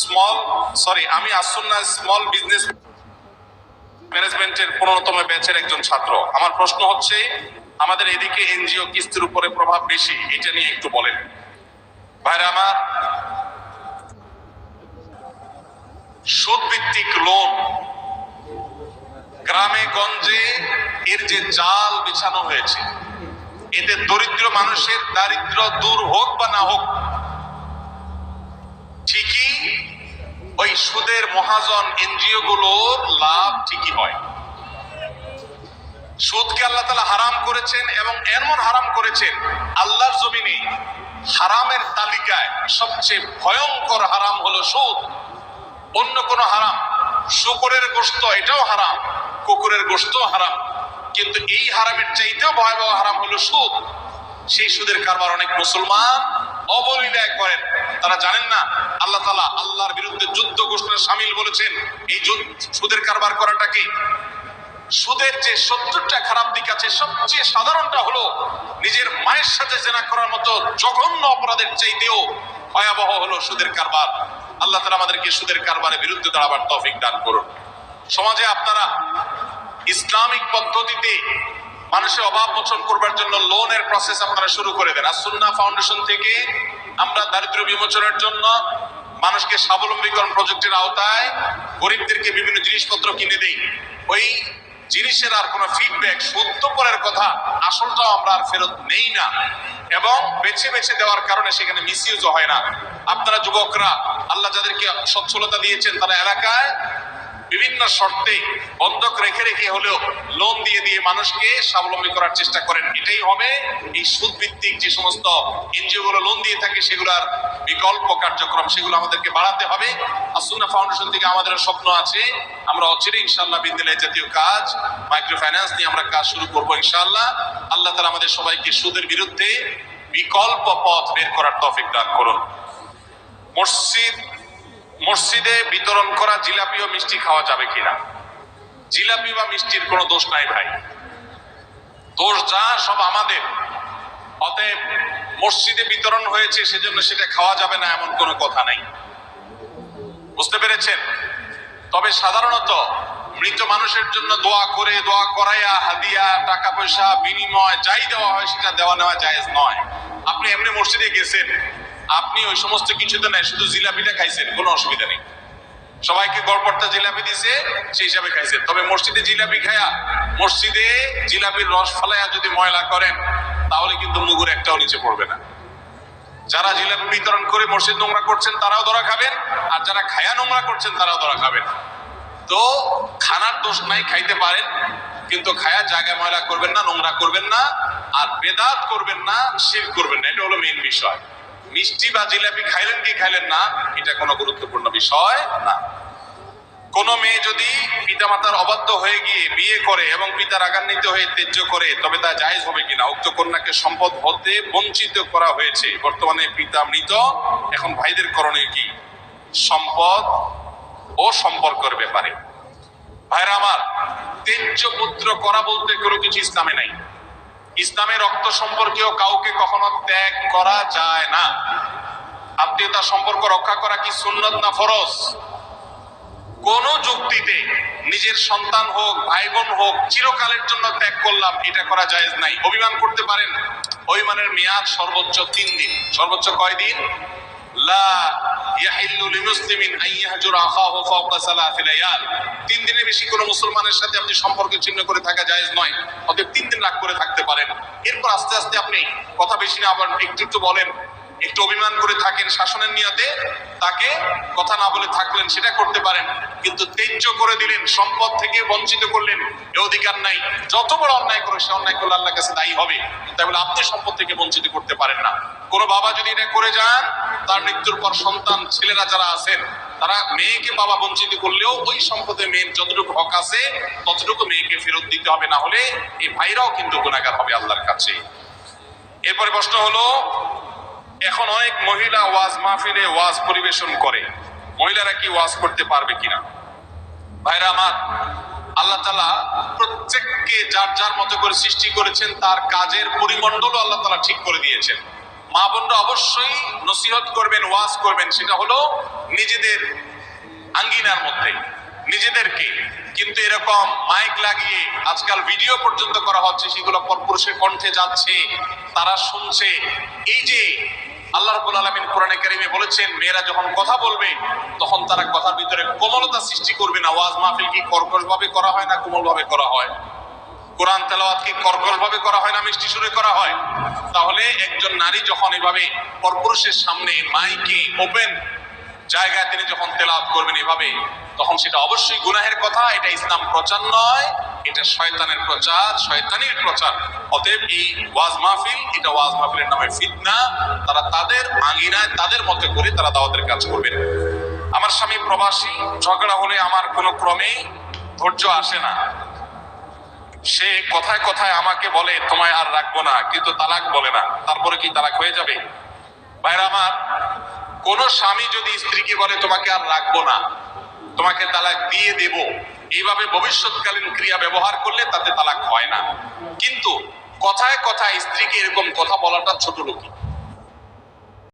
Small sorry আমি As-Sunnah small business ম্যানেজমেন্টের পনেরোতম ব্যাচের একজন ছাত্র। আমার প্রশ্ন হচ্ছে, আমাদের এদিকে এনজিও কিস্তির উপরে প্রভাব বেশি, এটা নিয়ে একটু বলেন। ভাইরা আমার সুদ ভিত্তিক লোন, গ্রামে গঞ্জে এর যে জাল বিছানো হয়েছে, এতে দরিদ্র মানুষের দারিদ্র দূর হোক বা না হোক, ঠিকই ওই সুদের মহাজন এনজিও গুলোর লাভ ঠিকই হয়। সুদকে আল্লাহ তালা হারাম করেছেন এবং এমন হারাম করেছেন, আল্লাহর জমিনে হারামের তালিকায় সবচেয়ে ভয়ঙ্কর হারাম হলো সুদ। অন্য কোনো হারাম, শুকুরের গোস্ত এটাও হারাম, কুকুরের গোস্ত হারাম। কিন্তু এই হারামের চাইতেও ভয়াবহ হারাম হলো সুদ। সেই সুদের কারবার অনেক মুসলমান অবলীলায় করেন। তারা জানেন না, আল্লাহ তালা আল্লাহর বিরুদ্ধে যুদ্ধ ঘোষণা সামিল বলেছেন। এই সুদের কারবার করাটাকে সুদের যে সত্তরটা খারাপ দিক আছে, সবচেয়ে সাধারণটা হলো নিজের মায়ের সাথে জেনা করার মতো জঘন্য অপরাধের চাইতেও ভয়াবহ হলো সুদের কারবার। আল্লাহ তালা আমাদেরকে সুদের কারবারের বিরুদ্ধে দাঁড়াবার তৌফিক দান করুন। সমাজে আপনারা ইসলামিক পদ্ধতিতে মানুষের অভাব মোচন করবার জন্য লোনের প্রসেস আপনারা শুরু করে দেন। আর সুন্না ফাউন্ডেশন থেকে আমরা দারিদ্র বিমোচনের জন্য মানুষকে স্বাবলম্বীকরণ প্রযুক্তির আওতায় গরিবদেরকে বিভিন্ন জিনিসপত্র কিনে দেই। ওই জিনিসের আর কোনো ফিডব্যাক শুদ্ধ করার কথা আসলটাও আমরা আর ফেরত নেই না। এবং বেছে বেছে দেওয়ার কারণে সেখানে মিসইউজও হয় না। আপনারা যুবকরা, আল্লাহ যাদেরকে সচ্ছলতা দিয়েছেন তারা এলাকায় বিভিন্ন শর্তে বন্ধক রেখে রেখে হলেও লোন দিয়ে দিয়ে মানুষকে স্বাবলম্বী করার চেষ্টা করেন। এটাই হবে এই সুদ ভিত্তিক যে সমস্ত এনজিও গুলো লোন দিয়ে থাকে, সেগুলোর বিকল্প কার্যক্রম। সেগুলো আমাদেরকে বাড়াতে হবে। আসুন্না ফাউন্ডেশন থেকে আমাদের স্বপ্ন আছে, আমরা অচিরে ইনশাল্লাহ বিদ্যালয় জাতীয় কাজ মাইক্রো ফাইন্যান্স নিয়ে আমরা কাজ শুরু করব ইনশাল্লাহ আল্লাহ তালা আমাদের সবাইকে সুদের বিরুদ্ধে বিকল্প পথ বের করার তৌফিক দান করুন। মসজিদ মসজিদে বিতরণ করা জিলাপি ও মিষ্টি খাওয়া যাবে কিনা? জিলাপি বা মিষ্টির কোনো দোষ নাই ভাই। দোষ যা, সব আমাদের। অতএব মসজিদে বিতরণ হয়েছে, সেজন্য সেটা খাওয়া যাবে না এমন কোনো কথা নাই। বুঝতে পেরেছেন? তবে সাধারণত মৃত মানুষের জন্য দোয়া করে, দোয়া করাইয়া, হাদিয়া, টাকা পয়সা, বিনিময়, যাই দেওয়া হয়, সেটা দেওয়া নেওয়া জায়েজ নয়। আপনি এমনি মসজিদে গেছেন। আপনি ওই সমস্ত কিছুতে নাই, শুধু জিলাপিটা খাইছেন, কোনো অসুবিধা নেই। সবাইকে গড়পড়তা জিলাপি দিছে, সেই হিসাবে খাইছেন তবে মসজিদে জিলাপি খায়া, মসজিদে জিলাপির রস ফালাইয়া যদি ময়লা করেন, তাহলে কিন্তু মুগুর একটাও নিচে পড়বে না। যারা জিলাপি বিতরণ করে মসজিদ নোংরা করছেন, তারাও ধরা খাবেন, আর যারা খায়া নোংরা করছেন, তারাও ধরা খাবেন। তো খানার দোষ নাই, খাইতে পারেন, কিন্তু খায়া জায়গা ময়লা করবেন না, নোংরা করবেন না, আর বেদাত করবেন না, শির করবেন না, এটা হলো মেইন বিষয়। মিষ্টি বা জিলাপি খাইলেন কি খাইলেন না, এটা কোনো গুরুত্বপূর্ণ বিষয় না। কোন মেয়ে যদি পিতামাতার অবাধ্য হয়ে গিয়ে বিয়ে করে এবং পিতা রাগান্বিত হয়ে ত্যায্য করে, তবে তা জায়েজ হবে কিনা? উক্ত কন্যাকে সম্পদ হতে বঞ্চিত করা হয়েছে। বর্তমানে পিতা মৃত, এখন ভাইদের করণীয় কি? সম্পদ ও সম্পর্কের ব্যাপারে। ভাইরা আমার তেজ্য পুত্র করা বলতে কোনো কিছু ইসলামে নাই। ইসলামে রক্ত সম্পর্কেও কাউকে কখনো ত্যাগ করা যায় না। আত্মীয়তা সম্পর্ক রক্ষা করা কি সুন্নত না ফরজ? কোন যুক্তিতে নিজের সন্তান হোক ভাই বোন হোক, চিরকালের জন্য ত্যাগ করলাম, এটা করা যায় নাই। অভিমান করতে পারেন। অভিমানের মেয়াদ সর্বোচ্চ তিন দিন। সর্বোচ্চ কয় দিন? তিন দিনের বেশি কোনো মুসলমানের সাথে আপনি সম্পর্ক চিহ্ন করে থাকা জায়েজ নয়, অতএব তিন দিন রাগ করে থাকতে পারেন। এরপর আস্তে আস্তে আপনি কথা বেশি না, আবার একটু একটু বলেন একটু অভিমান করে থাকেন, শাসনের নিয়াতে তাকে কথা না বলে থাকলেন, সেটা করতে পারেন, কিন্তু তেজ্য করে দিলেন, সম্পদ থেকে বঞ্চিত করলেন, এ অধিকার নাই। যত বড় অন্যায় করে, সে অন্যায় করলে আল্লাহ কাছে দায়ী হবে। তাই বলে, আপনি সম্পদ থেকে বঞ্চিত করতে পারেন না। কোনো বাবা যদি এটা করে যান, তার মৃত্যুর পর সন্তান, ছেলেরা যারা আছেন, তারা মেয়েকে বাবা বঞ্চিত করলেও ওই সম্পদে মেয়ের যতটুকু হক আছে, ততটুকু মেয়েকে ফেরত দিতে হবে। না হলে এই ভাইরাও কিন্তু গুণাগার হবে আল্লাহর কাছে। এরপরে প্রশ্ন হলো এখন অনেক মহিলা ওয়াজ মাহফিলে ওয়াজ পরিবেশন করে। মহিলারা কি ওয়াজ করতে পারবে কিনা? ভাইরা আমার, আল্লাহ তালা প্রত্যেককে যার যার মতো করে সৃষ্টি করেছেন, তার কাজের পরিমণ্ডলও আল্লাহ তালা ঠিক করে দিয়েছেন। মা বোনরা অবশ্যই নসিহত করবেন, ওয়াজ করবেন, সেটা হলো নিজেদের আঙ্গিনার মধ্যে। নিজেদেরকে। কিন্তু এরকম মাইক লাগিয়ে আজকাল ভিডিও পর্যন্ত করা হচ্ছে, সেগুলো পরপুরুষের কণ্ঠে যাচ্ছে, তারা শুনছে। এই যে আল্লাহ রাব্বুল আলামিন কোরআনে কারিমে বলেছেন, মেয়েরা যখন কথা বলবে, তখন তারা কথার ভিতরে কোমলতা সৃষ্টি করবে না। ওয়াজ মাহফিল কি কর্কশ ভাবে করা হয় না কোমল ভাবে করা হয়? কোরআন তেলাওয়াত কি কর্কশ ভাবে করা হয় না মিষ্টি সুরে করা হয়? তাহলে একজন নারী যখন এভাবে পরপুরুষের সামনে মাইকে ওপেন জায়গায় তিনি যখন তেলাওয়াত করবেন এভাবে, তখন সেটা অবশ্যই গুনাহের কথা, এটা ইসলাম প্রচার নয়। এটা শয়তানের প্রচার শয়তানের প্রচার। অতএব এই ওয়াজ মাহফিল, এটা ওয়াজ মাহফিলের নামে ফিতনা। তারা তাদের আঙিনায়, তাদের মতে করে তারা দাওয়াতের কাজ করবেন আমার স্বামী প্রবাসী, ঝগড়া হলে আমার কোনো ক্রমে ধৈর্য আসে না। সে কথায় কথায় আমাকে বলে, তোমায় আর রাখব না। কিন্তু তালাক বলে না। তারপরে কি তালাক হয়ে যাবে? ভাইরা আমার, কোন স্বামী যদি স্ত্রীকে বলে, তোমাকে আর রাখব না, তোমাকে তালাক দিয়ে দেব। এইভাবে ভবিষ্যৎকালীন ক্রিয়া ব্যবহার করলে তাতে তালাক হয় না। কিন্তু কথায় কথায় স্ত্রীকে এরকম কথা বলাটা ছোট লোকই।